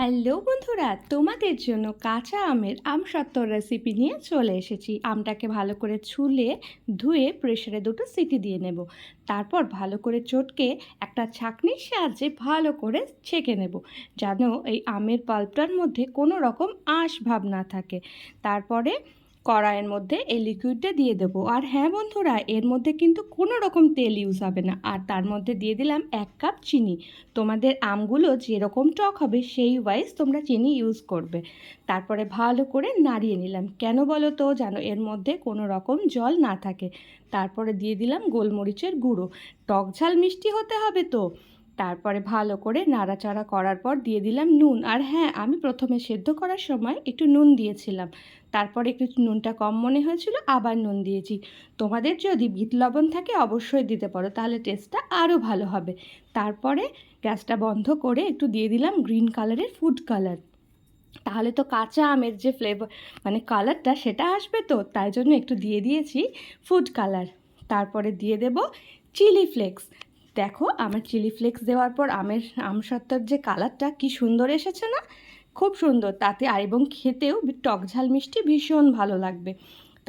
Hello বন্ধুরা, তোমাদের জন্য কাঁচা আমের আমসত্তর রেসিপি নিয়ে চলে এসেছি। আমটাকে ভালো করে ছুলে ধুয়ে প্রেশারে দুটো সিটি দিয়ে নেব। তারপর ভালো করে চটকে একটা ছাঁকনির সাহায্যে ভালো করে ছেঁকে নেব, যেন এই আমের পাল্পটার মধ্যে কোনো রকম আঁশ ভাব না থাকে। তারপরে কড়াইয়ের মধ্যে এই লিকুইডটা দিয়ে দেবো। আর হ্যাঁ বন্ধুরা, এর মধ্যে কিন্তু কোনো রকম তেল ইউজ হবে না। আর তার মধ্যে দিয়ে দিলাম এক কাপ চিনি। তোমাদের আমগুলো যেরকম টক হবে, সেই ওয়াইজ তোমরা চিনি ইউজ করবে। তারপরে ভালো করে নাড়িয়ে নিলাম। কেন বলো তো, যেন এর মধ্যে কোনো রকম জল না থাকে। তারপরে দিয়ে দিলাম গোলমরিচের গুঁড়ো। টক ঝাল মিষ্টি হতে হবে তো। তারপরে ভালো করে নাড়াচাড়া করার পর দিয়ে দিলাম নুন। আর হ্যাঁ আমি প্রথমে সেদ্ধ করার সময় একটু নুন দিয়েছিলাম। তারপরে একটু নুনটা কম মনে হয়েছিল, আবার নুন দিয়েছি। তোমাদের যদি বিট লবণ থাকে অবশ্যই দিতে পারো, তাহলে টেস্টটা আরও ভালো হবে। তারপরে গ্যাসটা বন্ধ করে একটু দিয়ে দিলাম গ্রিন কালারের ফুড কালার। তাহলে তো কাঁচা আমের যে ফ্লেভার মানে কালারটা সেটা আসবে তো, তাই জন্য একটু দিয়ে দিয়েছি ফুড কালার। তারপরে দিয়ে দেব চিলি ফ্লেক্স। দেখো, আমার চিলি ফ্লেক্স দেওয়ার পর আমের আমসত্ত্বর যে কালারটা কি সুন্দর এসেছে না? খুব সুন্দর, তাতে আর এবং খেতেও টক ঝাল মিষ্টি ভীষণ ভালো লাগবে।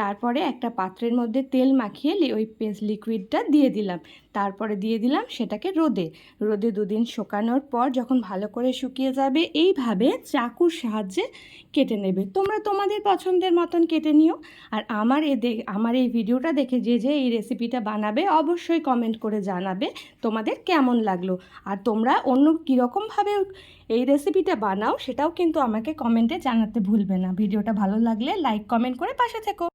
তারপরে একটা পাত্রের মধ্যে তেল মাখিয়ে ওই পেস্ট লিকুইডটা দিয়ে দিলাম। তারপরে দিয়ে দিলাম সেটাকে রোদে। রোদে দুদিন শুকানোর পর যখন ভালো করে শুকিয়ে যাবে, এইভাবে চাকুর সাহায্যে কেটে নেবে। তোমরা তোমাদের পছন্দের মতন কেটে নিও। আর আমার এ আমার এই ভিডিওটা দেখে যে যে এই রেসিপিটা বানাবে, অবশ্যই কমেন্ট করে জানাবে তোমাদের কেমন লাগল। আর তোমরা অন্য কীরকমভাবে এই রেসিপিটা বানাও, সেটাও কিন্তু আমাকে কমেন্টে জানাতে ভুলবে না। ভিডিওটা ভালো লাগলে লাইক কমেন্ট করে পাশে থেকো।